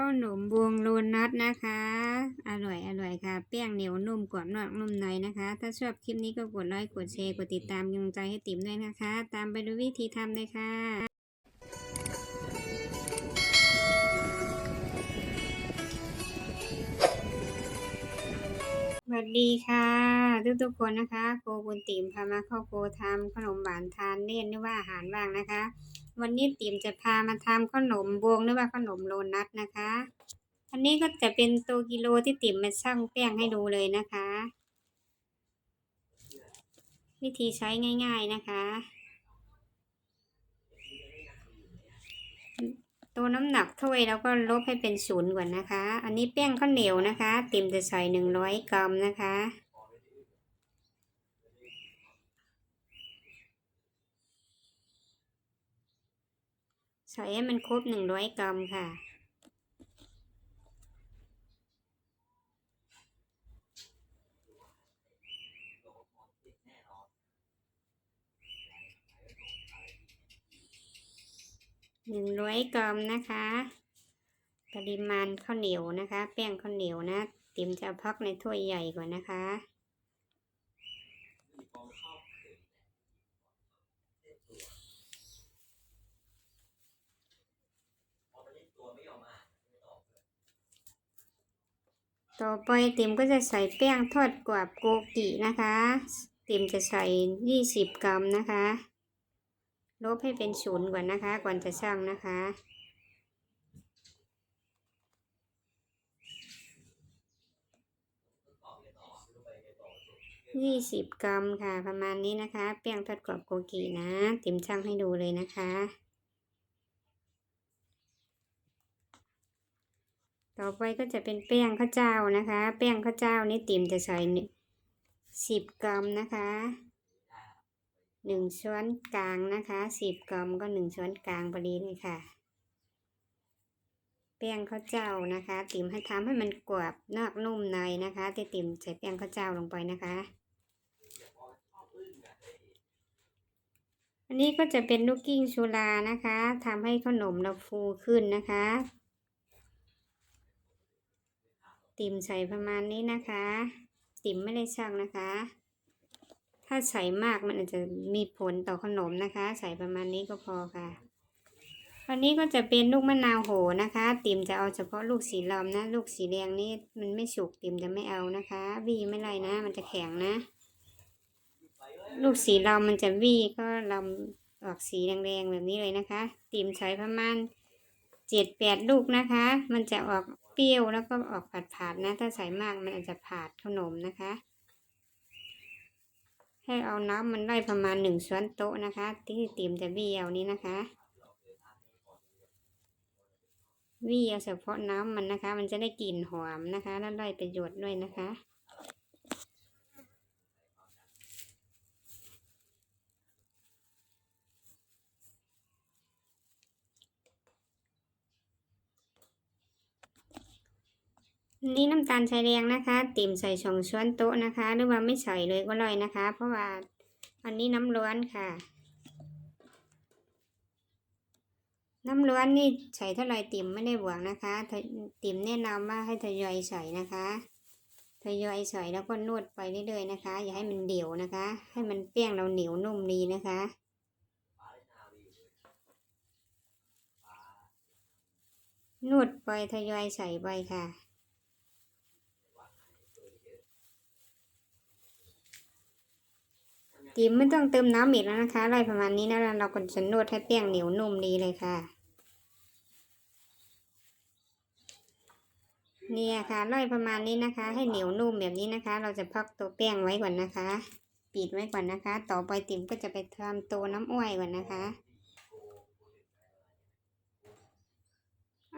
ข้าวหนมบวงโลนัทนะคะ อร่อยอร่อยค่ะแป้งเหนียวนุ่มกรอบนอกนุ่มในนะคะ ถ้าชอบคลิปนี้ก็กดไลค์กดแชร์กดติดตามกำลังใจให้ติ๋มด้วยนะคะ ตามไปดูวิธีทำเลยค่ะสวัสดีค่ะ ทุกทุกๆคนนะคะโกบุญติ๋มพามาเข้าโกทำขนมหวานทานเล่นหรือว่าอาหารว่างนะคะ วันนี้ติ๋มจะพามาทำขนมบวงหรือว่าขนมโลนัทนะคะ อันนี้ก็จะเป็นตัวกิโลที่ติ๋มมาชั่งแป้งให้ดูเลยนะคะ วิธีใช้ง่ายๆนะคะ ตัวน้ำหนักถ้วยแล้วก็ลบให้เป็นศูนย์ก่อนนะคะ อันนี้แป้งข้าวเหนียวนะคะ ติ๋มจะใส่หนึ่งร้อยกรัมนะคะ ใส่ให้มันครบหนึ่งร้อยกรัมค่ะ หนึ่งร้อยกรัมนะคะ ปริมาณข้าวเหนียวนะคะ แป้งข้าวเหนียวนะ ติ๋มจะพักในถ้วยใหญ่ก่อนนะคะ ต่อไปติ๋มก็จะใส่แป้งทอดกรอบโกกินะคะ ติ๋มจะใส่ยี่สิบกรัมนะคะ ลบให้เป็นศูนย์ก่อนนะคะ ก่อนจะชั่งนะคะ ยี่สิบกรัมค่ะ ประมาณนี้นะคะ แป้งทอดกรอบโกกินะ ติ๋มชั่งให้ดูเลยนะคะ ต่อไปก็จะเป็นแป้งข้าวเจ้านะคะ แป้งข้าวเจ้านี่ติ๋มจะใส่สิบกรัมนะคะหนึ่งช้อนกลางนะคะสิบกรัมก็หนึ่งช้อนกลางพอดีเลยค่ะ แป้งข้าวเจ้านะคะ ติ๋มให้ทำให้มันกรอบนอกนุ่มในนะคะที่ติ๋มใส่แป้งข้าวเจ้าลงไปนะคะอันนี้ก็จะเป็นลูกกิ้งชูลานะคะทำให้ขนมเราฟูขึ้นนะคะ ติ๋มใส่ประมาณนี้นะคะ ติ๋มไม่ได้ชั่งนะคะ ถ้าใส่มากมันอาจจะมีผลต่อขนมนะคะ ใส่ประมาณนี้ก็พอค่ะอันนี้ก็จะเป็นลูกมะนาวโหนะคะ ติ๋มจะเอาเฉพาะลูกสีลำนะ ลูกสีแดงนี่มันไม่สุกติ๋มจะไม่เอานะคะวีไม่ไรนะ มันจะแข็งนะ ลูกสีลำมันจะวีก็ลำออกสีแดงๆแบบนี้เลยนะคะ ติ๋มใช้ประมาณเจ็ดแปดลูกนะคะ มันจะออก ปรี้ยวแล้วก็ออกผาดนะ ถ้าใส่มากมันอาจจะผาดขนมนะคะ ให้เอาน้ำมันได้ประมาณหนึ่งช้อนโต๊ะนะคะ ที่ติ๋มจะเบี้ยวนี้นะคะบี้เอาเฉพาะน้ำมันนะคะ มันจะได้กลิ่นหอมนะคะ แล้วได้ประโยชน์ด้วยนะคะ นี่น้ำตาลชายแดงนะคะ ติ่มใส่สองช้อนโต๊ะนะคะ หรือว่าไม่ใส่เลยก็ได้นะคะ เพราะว่าอันนี้น้ำร้อนค่ะ น้ำร้อนนี่ใส่เท่าไรติ่มไม่ได้บวกนะคะ ติ่มแนะนำว่าให้ทยอยใส่นะคะทยอยใส่แล้วก็นวดไปเรื่อยๆนะคะ อย่าให้มันเดี่ยวนะคะ ให้มันแป้งเราเหนียวนุ่มดีนะคะนวดไปทยอยใส่ไปค่ะ ติมไม่ต้องเติมน้ำอีกแล้วนะคะไล่ประมาณนี้นะแล้วเราก็จะนวดให้แป้งเหนียวนุ่มดีเลยค่ะ เนี่ยค่ะไล่ประมาณนี้นะคะ ให้เหนียวนุ่มแบบนี้นะคะ เราจะพักตัวแป้งไว้ก่อนนะคะ ปิดไว้ก่อนนะคะ ต่อไปติ๋มก็จะไปทำตัวน้ำอ้อยก่อนนะคะ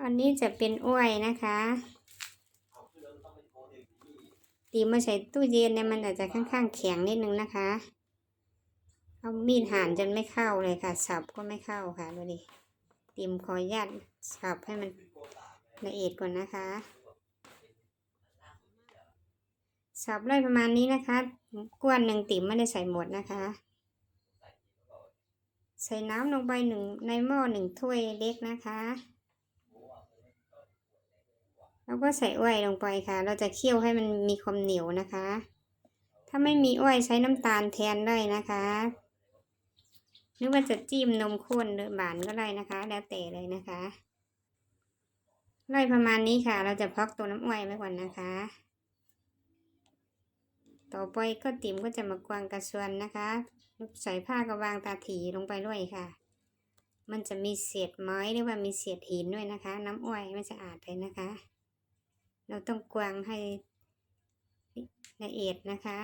อันนี้จะเป็นอ้อยนะคะติมมาใส่ตู้เย็นเนี่ยมันอาจจะค่อนข้างแข็งนิดนึงนะคะ เอามีดหั่นจนไม่เข้าเลยค่ะ สับก็ไม่เข้าค่ะดูดิติมขออนุญาตสับให้มันละเอียดก่อนนะคะ สับได้ประมาณนี้นะคะกวนหนึ่งติ๋มไม่ได้ใส่หมดนะคะ ใส่น้ำลงไปหนึ่งในหม้อหนึ่งถ้วยเล็กนะคะเราก็ใส่อ้อยลงไปค่ะ เราจะเคี่ยวให้มันมีความเหนียวนะคะถ้าไม่มีอ้อยใช้น้ำตาลแทนได้นะคะ หรือว่าจะจิ้มนมข้นหรือหวานก็ได้นะคะ แล้วแต่เลยนะคะไล่ประมาณนี้ค่ะ เราจะพักตัวน้ำอ้อยไว้ก่อนนะคะ ต่อไปก็ติ๋มก็จะมากวางกระชวนนะคะใส่ผ้ากระวางตาถีลงไปด้วยค่ะ มันจะมีเศษไม้หรือว่ามีเศษหินด้วยนะคะ น้ำอ้อยไม่สะอาดเลยนะคะ เราต้องกวางให้ละเอียดนะคะ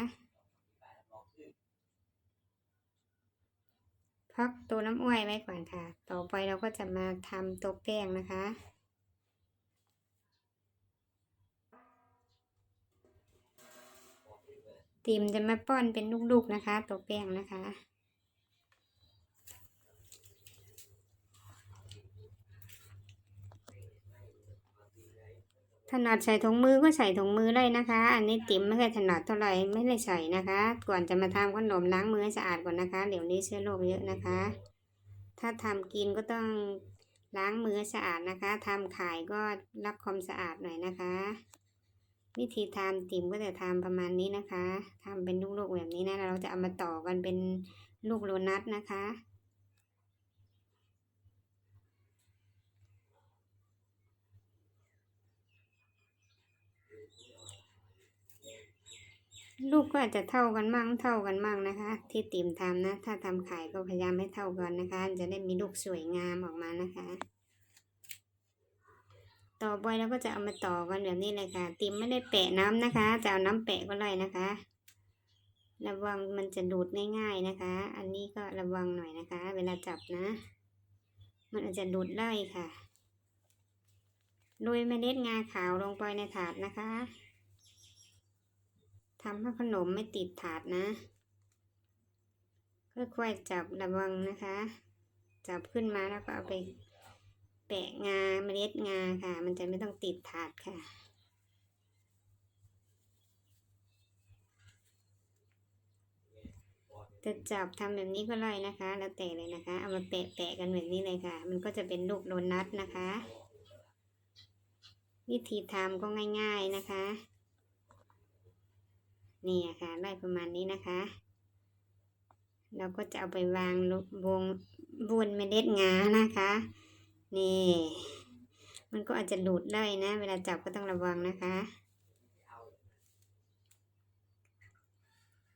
พักตัวน้ำอ้อยไว้ก่อนค่ะ ต่อไปเราก็จะมาทำตัวแป้งนะคะติมจะมาป้อนเป็นลูกๆนะคะ ตัวแป้งนะคะ ถนัดใส่ถุงมือก็ใส่ถุงมือเลยนะคะ อันนี้ติ๋มไม่เคยถนัดเท่าไหร่ไม่ได้ใส่นะคะ ก่อนจะมาทำขนมล้างมือให้สะอาดก่อนนะคะ เดี๋ยวนี้เชื้อโรคเยอะนะคะ ถ้าทำกินก็ต้องล้างมือสะอาดนะคะทำขายก็รักความสะอาดหน่อยนะคะ วิธีทำติ๋มก็จะทำประมาณนี้นะคะทำเป็นลูกๆแบบนี้นะเราจะเอามาต่อกันเป็นลูกโดนัทนะคะ ลูกก็อาจจะเท่ากันมั่งเท่ากันมั่งนะคะ ที่ติ๋มทำนะ ถ้าทำขายก็พยายามให้เท่ากันนะคะ จะได้มีลูกสวยงามออกมานะคะ ต่อไปเราก็จะเอามาต่อกันแบบนี้เลยค่ะ ติ๋มไม่ได้แปะน้ำนะคะ จะเอาน้ำแปะก็ได้นะคะ ระวังมันจะดูดง่าย ๆนะคะ อันนี้ก็ระวังหน่อยนะคะ เวลาจับนะ มันอาจจะดูดได้ค่ะโรยเมล็ดงาขาวลงไปในถาดนะคะ ทำให้ขนมไม่ติดถาดนะ ค่อยๆจับระวังนะคะ จับขึ้นมาแล้วก็เอาไปแปะงาเมล็ดงาค่ะ มันจะไม่ต้องติดถาดค่ะจะจับทำแบบนี้ก็ได้นะคะ แล้วแต่เลยนะคะ เอามาแปะแปะกันแบบนี้เลยค่ะ มันก็จะเป็นลูกโดนัทนะคะ วิธีทำก็ง่าย ๆนะคะ นี่ค่ะได้ประมาณนี้นะคะ เราก็จะเอาไปวางวงบนเมล็ดงานะคะ นี่ มันก็อาจจะหลุดได้นะ เวลาจับก็ต้องระวังนะคะ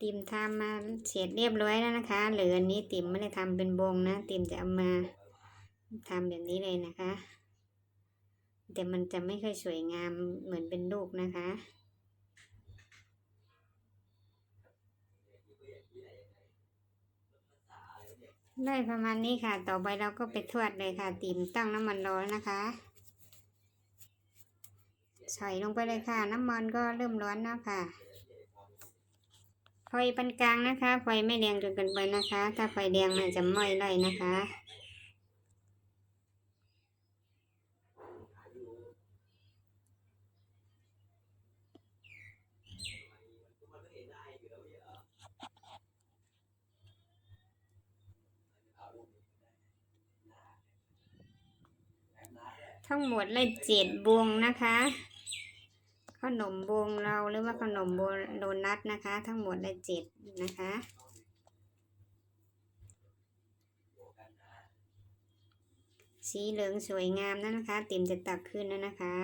ติมทำมาเสร็จเรียบร้อยแล้วนะคะเหลืออันนี้ติมไม่ได้ทำเป็นวงนะ ติมจะเอามาทำแบบนี้เลยนะคะ แต่มันจะไม่ค่อยสวยงามเหมือนเป็นลูกนะคะ ได้ประมาณนี้ค่ะ ต่อไปเราก็ไปทอดเลยค่ะ ติ่มตั้งน้ำมันร้อนนะคะใส่ลงไปเลยค่ะ น้ำมันก็เริ่มร้อนแล้วค่ะไฟปานกลางนะคะ ไฟไม่แรงจนเกินไปนะคะ ถ้าไฟแดงมันจะไหม้ได้นะคะ ทั้งหมดเลยเจ็ดวงนะคะ ขนมวงเราหรือว่าขนมโดนัทนะคะ ทั้งหมดเลยเจ็ดนะคะสีเหลืองสวยงามนะนะคะ ติมจะตักขึ้นแล้วนะคะ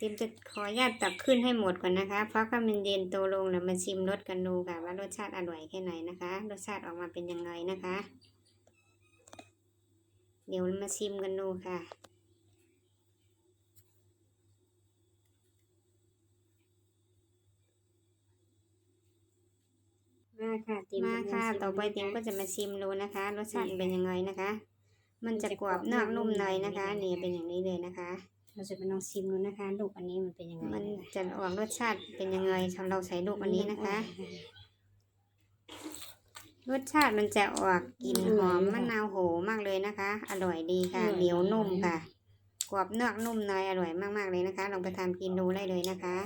ติมจะขออนุญาตตักขึ้นให้หมดก่อนนะคะ เพราะก็มันเย็นโตลงแล้วมาชิมรสกันดูค่ะว่ารสชาติอร่อยแค่ไหนนะคะ รสชาติออกมาเป็นยังไงนะคะ เดี๋ยวมาชิมกันดูค่ะ มาค่ะติมมาค่ะ ต่อไปติมก็จะมาชิมดูนะคะ รสชาติเป็นยังไงนะคะ มันจะกรอบนอกนุ่มในนะคะ นี่เป็นอย่างนี้เลยนะคะ เราจะไปลองชิมดูนะคะ ลูกอันนี้มันเป็นยังไง มันจะออกรสชาติเป็นยังไงเราใส่ลูกอันนี้นะคะ รสชาติมันจะออกกลิ่นหอมมะนาวโหมากเลยนะคะ อร่อยดีค่ะ เหนียวนุ่มค่ะ กรอบนอกนุ่มในอร่อยมากๆเลยนะคะ ลองไปทำกินดูได้เลยนะคะ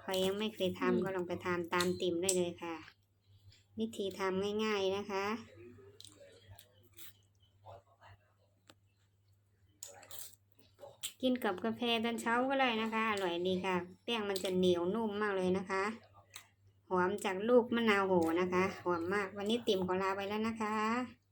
ใครยังไม่เคยทำก็ลองไปทำตามติ่มได้เลยค่ะ วิธีทำง่าย ๆนะคะกกินกับกาแฟตอนเช้าก็ได้นะคะ อร่อยดีค่ะ แป้งมันจะเหนียวนุ่มมากเลยนะคะ หอมจากลูกมะนาวโหนะคะ หอมมาก วันนี้ติ่มขอลาไปแล้วนะคะ